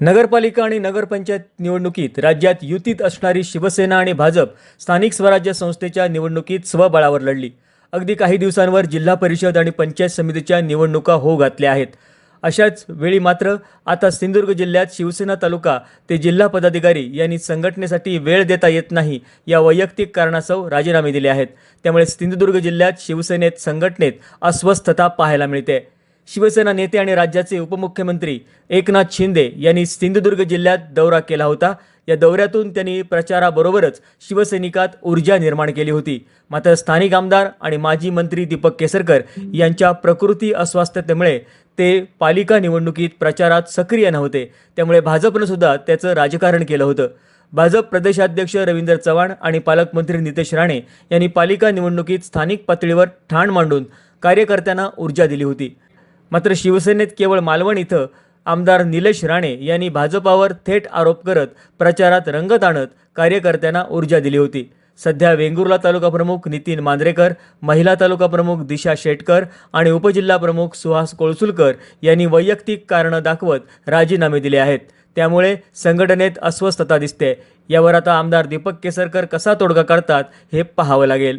नगरपालिका आणि नगरपंचायत निवडणुकीत राज्यात युतीत असणारी शिवसेना आणि भाजप स्थानिक स्वराज्य संस्थेच्या निवडणुकीत स्वबळावर लढली. अगदी काही दिवसांवर जिल्हा परिषद आणि पंचायत समितीच्या निवडणुका हो घातल्या आहेत. अशाच वेळी मात्र आता सिंधुदुर्ग जिल्ह्यात शिवसेना तालुका ते जिल्हा पदाधिकारी यांनी संघटनेसाठी वेळ देता येत नाही या वैयक्तिक कारणासह राजीनामे दिले आहेत. त्यामुळे सिंधुदुर्ग जिल्ह्यात शिवसेनेत संघटनेत अस्वस्थता पाहायला मिळते. शिवसेना नेते आणि राज्याचे उपमुख्यमंत्री एकनाथ शिंदे यांनी सिंधुदुर्ग जिल्ह्यात दौरा केला होता. या दौऱ्यातून त्यांनी प्रचाराबरोबरच शिवसैनिकात ऊर्जा निर्माण केली होती. मात्र स्थानिक आमदार आणि माजी मंत्री दीपक केसरकर यांच्या प्रकृती अस्वास्थ्यतेमुळे ते पालिका निवडणुकीत प्रचारात सक्रिय नव्हते. त्यामुळे भाजपनं सुद्धा त्याचं राजकारण केलं होतं. भाजप प्रदेशाध्यक्ष रवींद्र चव्हाण आणि पालकमंत्री नितेश राणे यांनी पालिका निवडणुकीत स्थानिक पातळीवर ठाण मांडून कार्यकर्त्यांना ऊर्जा दिली होती. मात्र शिवसेनेत केवळ मालवण इथं आमदार निलेश राणे यांनी भाजपावर थेट आरोप करत प्रचारात रंगत आणत कार्यकर्त्यांना ऊर्जा दिली होती. सध्या वेंगुर्ला तालुका प्रमुख नितीन मांद्रेकर महिला तालुका प्रमुख दिशा शेटकर आणि उपजिल्हा प्रमुख सुहास कोळसुलकर यांनी वैयक्तिक कारणं दाखवत राजीनामे दिले आहेत. त्यामुळे संघटनेत अस्वस्थता दिसते. यावर आता आमदार दीपक केसरकर कसा तोडगा करतात हे पाहावं लागेल.